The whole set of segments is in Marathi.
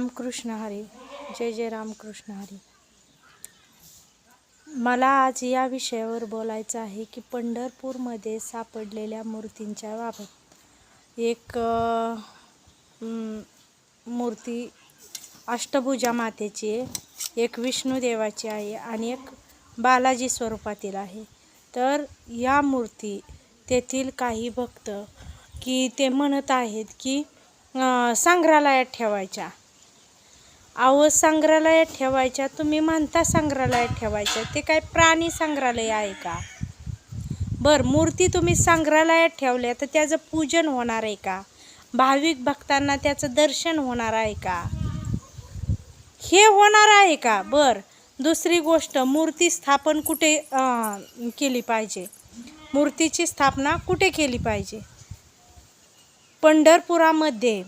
रामकृष्ण हरी. जय जय रामकृष्ण हरी. मला आज या विषयावर बोलायचं आहे की पंढरपूरमध्ये सापडलेल्या मूर्तींच्या बाबत. एक मूर्ती अष्टभुजा मातेची आहे एक विष्णुदेवाची आहे आणि एक बालाजी स्वरूपातील आहे. तर या मूर्ती तेथील काही भक्त की ते म्हणत आहेत की संग्रहालयात ठेवायच्या. अहो संग्रहालयात ठेवायच्या तुम्ही म्हणता संग्रहालयात ठेवायच्या ते काय प्राणी संग्रहालय आहे का? बर मूर्ती तुम्ही संग्रहालयात ठेवल्या तर त्याचं पूजन होणार आहे का? भाविक भक्तांना त्याचं दर्शन होणार आहे का? हे होणार आहे का? बर दुसरी गोष्ट मूर्ती स्थापन कुठे केली पाहिजे? मूर्तीची स्थापना कुठे केली पाहिजे? पंढरपुरामध्ये.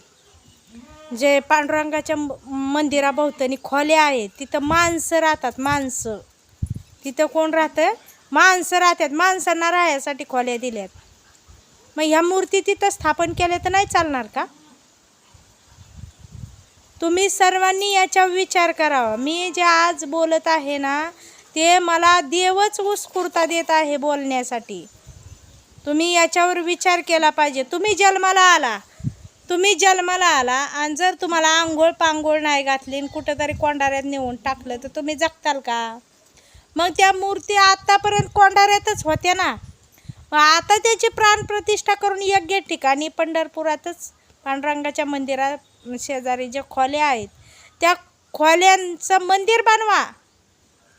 जे पांडुरंगाच्या म- मंदिराभोवतानी खोल्या आहेत तिथं माणसं राहतात माणसं. तिथं कोण राहतं? माणसं राहतात. माणसांना राहायसाठी खोल्या दिल्यात. मग ह्या मूर्ती तिथं स्थापन केल्या तर नाही चालणार का? तुम्ही सर्वांनी याच्यावर विचार करावा. मी जे आज बोलत आहे ना ते मला देवच उत्स्फूर्ता देत आहे बोलण्यासाठी. तुम्ही याच्यावर विचार केला पाहिजे. तुम्ही जन्माला आला. तुम्ही जन्माला आला आणि जर तुम्हाला आंघोळ पांघोळ नाही घातली आणि कुठंतरी कोंडाऱ्यात नेऊन टाकलं तर तुम्ही जगताल का? मग त्या मूर्ती आत्तापर्यंत कोंडाऱ्यातच होत्या ना. मग आता त्याची प्राणप्रतिष्ठा करून योग्य ठिकाणी पंढरपुरातच पांडुरंगाच्या मंदिरात शेजारी ज्या खोल्या आहेत त्या खोल्यांचं मंदिर बनवा.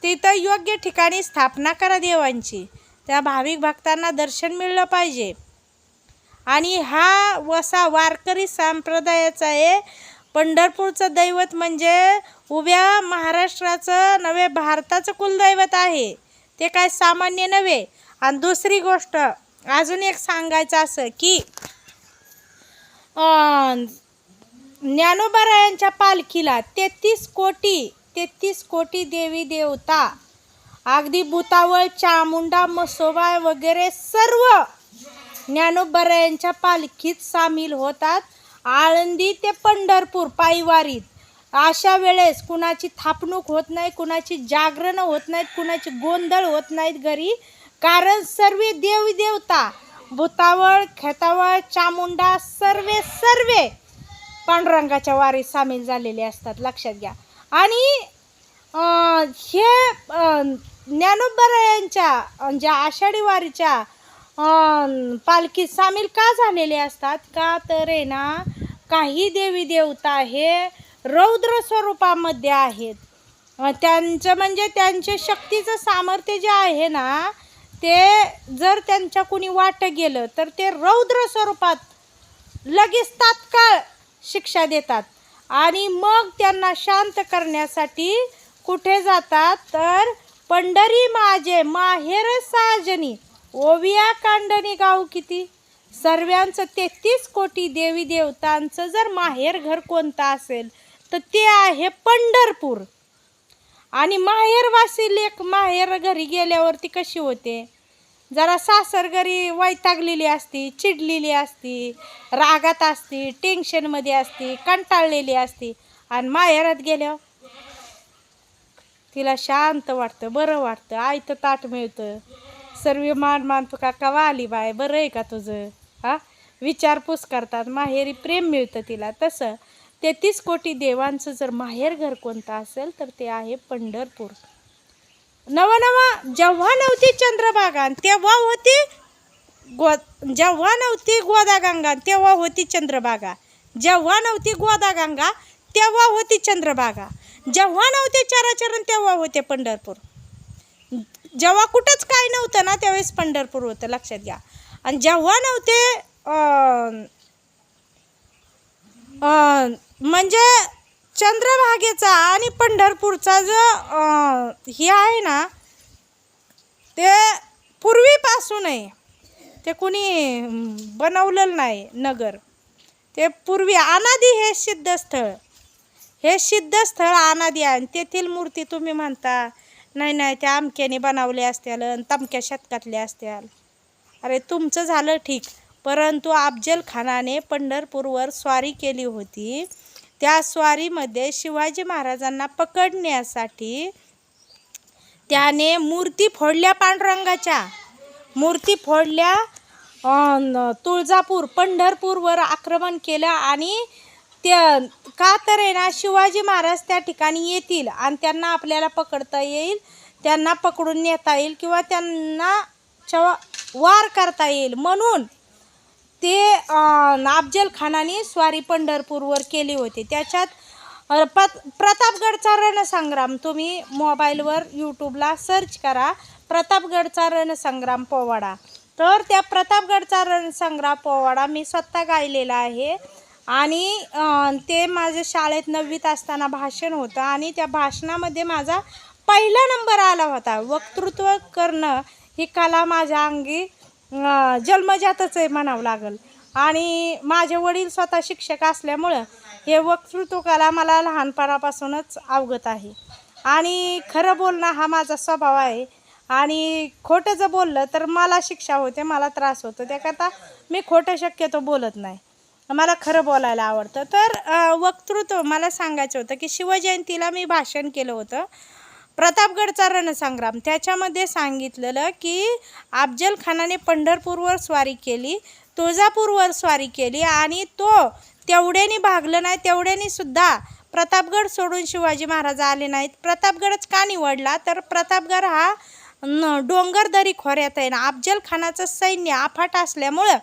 तिथं योग्य ठिकाणी स्थापना करा देवांची. त्या भाविक भक्तांना दर्शन मिळलं पाहिजे. आणि हा वसा वारकरी संप्रदायाचा आहे. पंढरपूरचं दैवत म्हणजे उभ्या महाराष्ट्राचं नव्हे भारताचं कुलदैवत आहे. ते काय सामान्य नव्हे. आणि दुसरी गोष्ट अजून एक सांगायचं असं की अं, ज्ञानोबारायांच्या पालखीला तेहतीस कोटी तेहतीस कोटी देवी देवता अगदी भूतावळ चामुंडा मसोबा वगैरे सर्व ज्ञानोबारायांच्या पालखीत सामील होतात आळंदी ते पंढरपूर पायवारीत. अशा वेळेस कुणाची थापणूक होत नाही कुणाची जागरणं होत नाहीत कुणाची गोंधळ होत नाहीत घरी. कारण सर्व देवी देवता भूतावळ खेतावळ चामुंडा सर्वे सर्वे पांडुरंगाच्या वारीत सामील झालेले असतात. लक्षात घ्या. आणि हे अं, ज्ञानोबरायांच्या ज्या आषाढी वारीच्या पालखीत सामील का झालेले असतात? का तर आहे ना काही देवी देवता हे रौद्र स्वरूपामध्ये आहेत. त्यांचं म्हणजे त्यांचे शक्तीचं सामर्थ्य जे आहे ना ते जर त्यांच्या कुणी वाट गेलं तर ते रौद्र स्वरूपात लगेच तात्काळ शिक्षा देतात. आणि मग त्यांना शांत करण्यासाठी कुठे जातात? तर पंढरी माझे माहेर साजनी. ओविया कांडणी गाव किती? सर्वांचं तेहतीस कोटी देवी देवतांचं जर माहेर घर कोणतं असेल तर ते आहे पंढरपूर. आणि माहेरवासी लेख माहेर घरी गेल्यावरती कशी होते? जरा सासर घरी वैतागलेली असती चिडलेली असती रागात असती टेन्शनमध्ये असती कंटाळलेली असती. आणि माहेरात गेल्यावर तिला शांत वाटतं बरं वाटतं आयतं ताट मिळतं. सर्व मान मानतो का? कवा आली बाय? बरं आहे का तुझं? हा? विचारपूस करतात. माहेरी प्रेम मिळतं तिला. तसं तेहतीस कोटी देवांचं जर माहेर घर कोणतं असेल तर ते आहे पंढरपूर. नवा नवा जेव्हा नव्हती चंद्रभागा तेव्हा होती गो जेव्हा नव्हती गोदागंगा तेव्हा होती चंद्रभागा. जेव्हा नव्हती गोदागंगा तेव्हा होती चंद्रभागा. जेव्हा नव्हते चराचरण तेव्हा होते पंढरपूर. जेव्हा कुठंच काय नव्हतं ना त्यावेळेस पंढरपूर होतं लक्षात घ्या. आणि जेव्हा नव्हते म्हणजे चंद्रभागेचा आणि पंढरपूरचा जो हे आहे ना ते पूर्वीपासून आहे ते कुणी बनवलेलं नाही नगर. ते पूर्वी अनादी हे सिद्धस्थळ हे सिद्धस्थळ अनादी आहे. आणि तेथील मूर्ती तुम्ही म्हणता नाही नाही त्या अमक्याने बनवले असत्याल आणि तमक्या शतकातल्या असत्याल. अरे तुमचं झालं ठीक परंतु अफजल खानाने पंढरपूरवर स्वारी केली होती. त्या स्वारीमध्ये शिवाजी महाराजांना पकडण्यासाठी त्याने मूर्ती फोडल्या पांडुरंगाच्या. मूर्ती फोडल्या तुळजापूर पंढरपूरवर आक्रमण केलं आणि त्या का तर आहे ना शिवाजी महाराज त्या ठिकाणी येतील आणि त्यांना आपल्याला पकडता येईल त्यांना पकडून नेता येईल किंवा त्यांना चवा वार करता येईल. म्हणून ते अफजल खानाने स्वारी पंढरपूरवर केली होती. त्याच्यात प प्रतापगडचा रणसंग्राम तुम्ही मोबाईलवर यूट्यूबला सर्च करा. प्रतापगडचा रणसंग्राम पोवाडा. तर त्या प्रतापगडचा रणसंग्राम पोवाडा मी स्वतः गायलेला आहे. आणि ते माझ्या शाळेत नववीत असताना भाषण होतं आणि त्या भाषणामध्ये माझा पहिला नंबर आला होता. वक्तृत्व करणं ही कला माझ्या अंगी जन्मजातच आहे म्हणावं लागल. आणि माझे वडील स्वतः शिक्षक असल्यामुळं हे वक्तृत्व कला मला लहानपणापासूनच अवगत आहे. आणि खरं बोलणं हा माझा स्वभाव आहे. आणि खोटं जर बोललं तर मला शिक्षा होते मला त्रास होतो. त्याकरता मी खोटं शक्यतो बोलत नाही. मला खरं बोलायला आवडतं. तर वक्तृत्व मला सांगायचं होतं की शिवजयंतीला मी भाषण केलं होतं. प्रतापगडचा रणसंग्राम. त्याच्यामध्ये सांगितलेलं की अफजल खानाने पंढरपूरवर स्वारी केली तुळजापूरवर स्वारी केली आणि तो तेवढ्याने भागलं नाही तेवढ्याने सुद्धा प्रतापगड सोडून शिवाजी महाराज आले नाहीत. प्रतापगडच का निवडला? तर प्रतापगड हा डोंगरदरी खोऱ्यात आहे ना. अफजल खानाचं सैन्य अफाट असल्यामुळं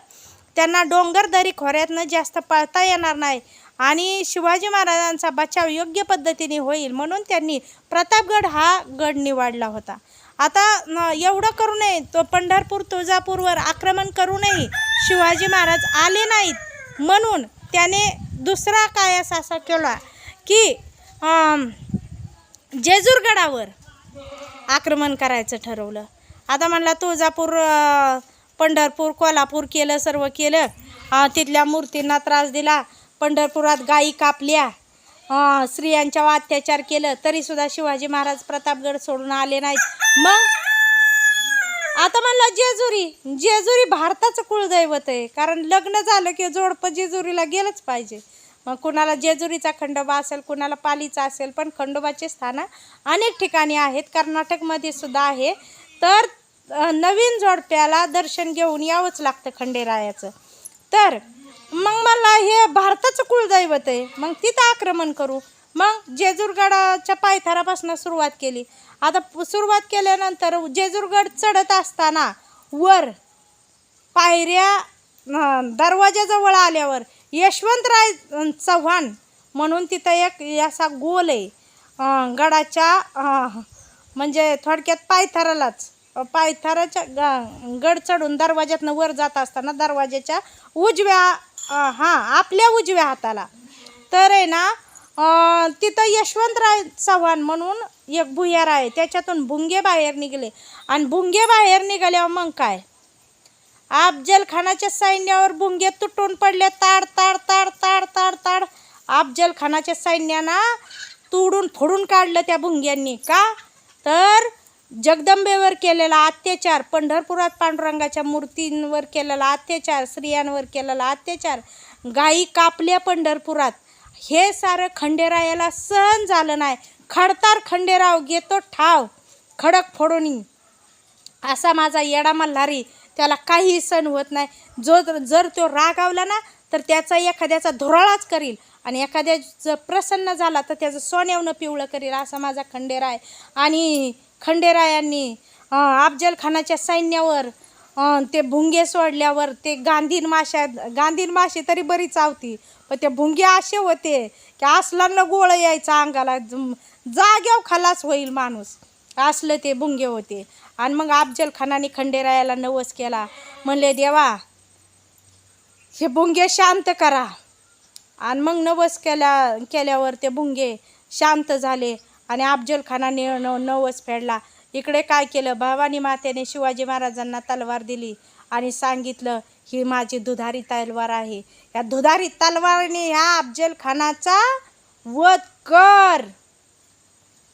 त्यांना डोंगर दरी खोऱ्यातनं जास्त पळता येणार नाही आणि शिवाजी महाराजांचा बचाव योग्य पद्धतीने होईल म्हणून त्यांनी प्रतापगड हा गड निवडला होता. आता एवढं करू नये तो पंढरपूर तुळजापूरवर आक्रमण करू नये शिवाजी महाराज आले नाहीत म्हणून त्याने दुसरा कायास असा केला की जेजूरगडावर आक्रमण करायचं ठरवलं. आता म्हणला तुळजापूर पंढरपूर कोल्हापूर केलं सर्व केलं. तिथल्या मूर्तींना त्रास दिला. पंढरपुरात गायी कापल्या. अं, स्त्रियांच्यावर अत्याचार केलं. तरीसुद्धा शिवाजी महाराज प्रतापगड सोडून आले नाहीत. मग? आता म्हणलं जेजुरी. जेजुरी भारताचं कुळदैवत आहे. कारण लग्न झालं की जोडपं जेजुरीला गेलंच पाहिजे. मग कुणाला जेजुरीचा खंडोबा असेल कुणाला पालीचा असेल पण खंडोबाचे स्थानं अनेक ठिकाणी आहेत. कर्नाटकमध्ये सुद्धा आहे. तर नवीन जोडप्याला दर्शन घेऊन यावंच लागतं खंडेरायाचं. तर मग मला हे भारताचं कुळदैवत आहे. मग तिथं आक्रमण करू. मग जेजूरगडाच्या पायथ्यापासून सुरुवात केली. आता सुरुवात केल्यानंतर जेजूरगड चढत असताना वर पायऱ्या दरवाज्याजवळ दरवाजाजवळ आल्यावर यशवंतराय चव्हाण म्हणून तिथं एक असा गोल आहे. गडाच्या म्हणजे थोडक्यात पायथरालाच पायथाराच्या ग गड चढून दरवाज्यातनं वर जात असताना दरवाज्याच्या उजव्या हां आपल्या उजव्या हाताला. तर आहे ना तिथं यशवंतराय चव्हाण म्हणून एक भुयार आहे. त्याच्यातून भुंगे बाहेर निघाले. आणि भुंगे बाहेर निघाल्यावर मग काय? अफजलखानाच्या सैन्यावर भुंगे तुटून पडले. ताड ताड ताड ताड ताड ताड. अफजलखानाच्या सैन्यानं तुडून फोडून काढलं त्या भुंग्यांनी. का? तर जगदंबेवर केलेला अत्याचार पंढरपुरात पांडुरंगाच्या मूर्तींवर केलेला अत्याचार स्त्रियांवर केलेला अत्याचार गायी कापल्या पंढरपुरात हे सारं खंडेरायाला सहन झालं नाही. खडतार खंडेराव घेतो ठाव खडक फोडोनी असा माझा येडा मल्हारी त्याला काही सण होत नाही. जो जर तो रागावला ना तर त्याचा एखाद्याचा धुराळाच करील आणि एखाद्या जर प्रसन्न झाला तर त्याचं सोन्यावनं पिवळं करील असा माझा खंडेराय. आणि खंडेरायांनी अफजलखानाच्या सैन्यावर ते भुंगे सोडल्यावर ते गांधीन माशा गांधीन मासे तरी बरी चावती पण ते भुंगे असे होते की असलांना गोळ यायचा अंगाला जाग्याव जाग्यावर खलास होईल माणूस. असलं ते भुंगे होते. आणि मग अफजलखानाने खंडेरायाला नवस केला. म्हणले देवा हे भुंगे शांत करा. आणि मग नवस केल्या केल्यावर ते भुंगे शांत झाले. आणि अफजल खानाने न नवस फेडला. इकडे काय केलं? भवानी मातेने शिवाजी महाराजांना तलवार दिली आणि सांगितलं ही माझी दुधारी तलवार आहे. या दुधारी तलवारने ह्या अफजल खानाचा वध कर.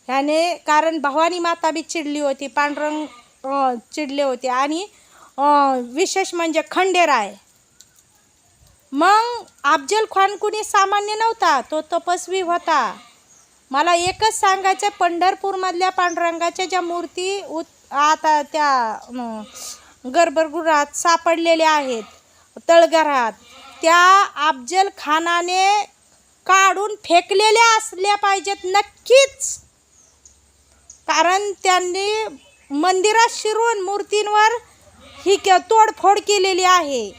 ह्याने कारण भवानी माता बी चिडली होती पांडुरंग चिडले होते. आणि विशेष म्हणजे खंडेराय. मग अफजल खान कुणी सामान्य नव्हता तो तपस्वी होता. मला एकच सांगायचं आहे पंढरपूरमधल्या पांडुरंगाच्या ज्या मूर्ती उत आता त्या गर्भगृहात सापडलेल्या आहेत तळघरात त्या अफजल खानाने काढून फेकलेल्या असल्या पाहिजेत नक्कीच. कारण त्यांनी मंदिरात शिरून मूर्तींवर ही के तोडफोड केलेली आहे.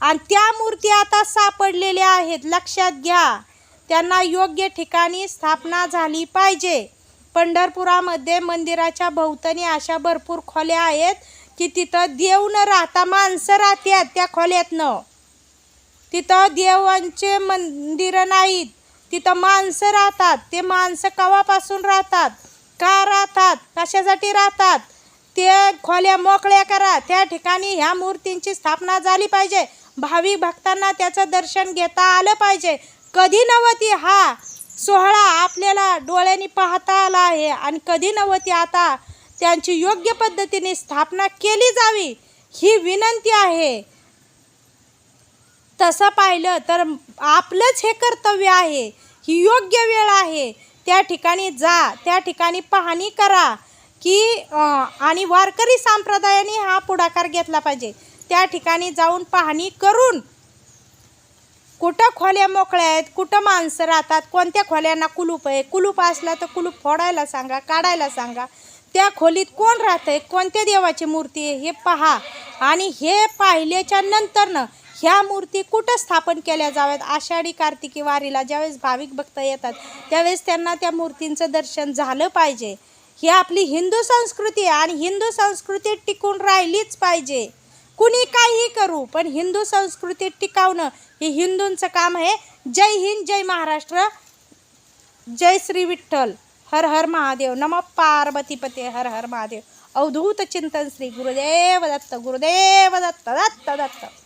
आणि त्या मूर्ती आता सापडलेल्या आहेत लक्षात घ्या. त्यांना योग्य ठिकाणी स्थापना झाली पाहिजे. पंढरपुरामध्ये मंदिराच्या भोवतणी अशा भरपूर खोल्या आहेत की तिथं देव न राहता माणसं राहतात त्या खोल्यातनं. तिथं देवांचे मंदिरं नाहीत. तिथं माणसं राहतात. ते माणसं कवापासून राहतात? का राहतात? कशासाठी राहतात? ते खोल्या मोकळ्या करा. त्या ठिकाणी ह्या मूर्तींची स्थापना झाली पाहिजे. भाविक भक्तांना त्याचं दर्शन घेता आलं पाहिजे. कधी नव्हती हा सोहळा आपल्याला डोळ्यांनी पाहता आला आहे. आणि कधी नव्हती आता त्यांची योग्य पद्धतीने स्थापना केली जावी ही विनंती आहे. तसं पाहिलं तर आपलंच हे कर्तव्य आहे. ही योग्य वेळ आहे. त्या ठिकाणी जा त्या ठिकाणी पाहणी करा की आणि वारकरी संप्रदायाने हा पुढाकार घेतला पाहिजे. त्या ठिकाणी जाऊन पाहणी करून कुठं खोल्या मोकळ्या आहेत कुठं माणसं राहतात कोणत्या खोल्यांना कुलूप आहे? कुलूप असला तर कुलूप फोडायला सांगा काढायला सांगा. त्या खोलीत कोण राहतंय कोणत्या देवाची मूर्ती आहे हे पहा. आणि हे पाहिल्याच्या नंतरनं ह्या मूर्ती कुठं स्थापन केल्या जाव्यात? आषाढी कार्तिकी वारीला ज्यावेळेस भाविक भक्त येतात त्यावेळेस त्यांना त्या मूर्तींचं दर्शन झालं पाहिजे. ही आपली हिंदू संस्कृती आहे आणि हिंदू संस्कृती टिकून राहिलीच पाहिजे. कुणी काहीही करू पण हिंदू संस्कृती टिकावणं हे हिंदूंचं काम आहे. जय हिंद जय महाराष्ट्र. जय श्री विठ्ठल. हर हर महादेव. नम पार्वतीपते हर हर महादेव. अवधूत चिंतन श्री गुरुदेव दत्त. गुरुदेव दत्त दत्त दत्त.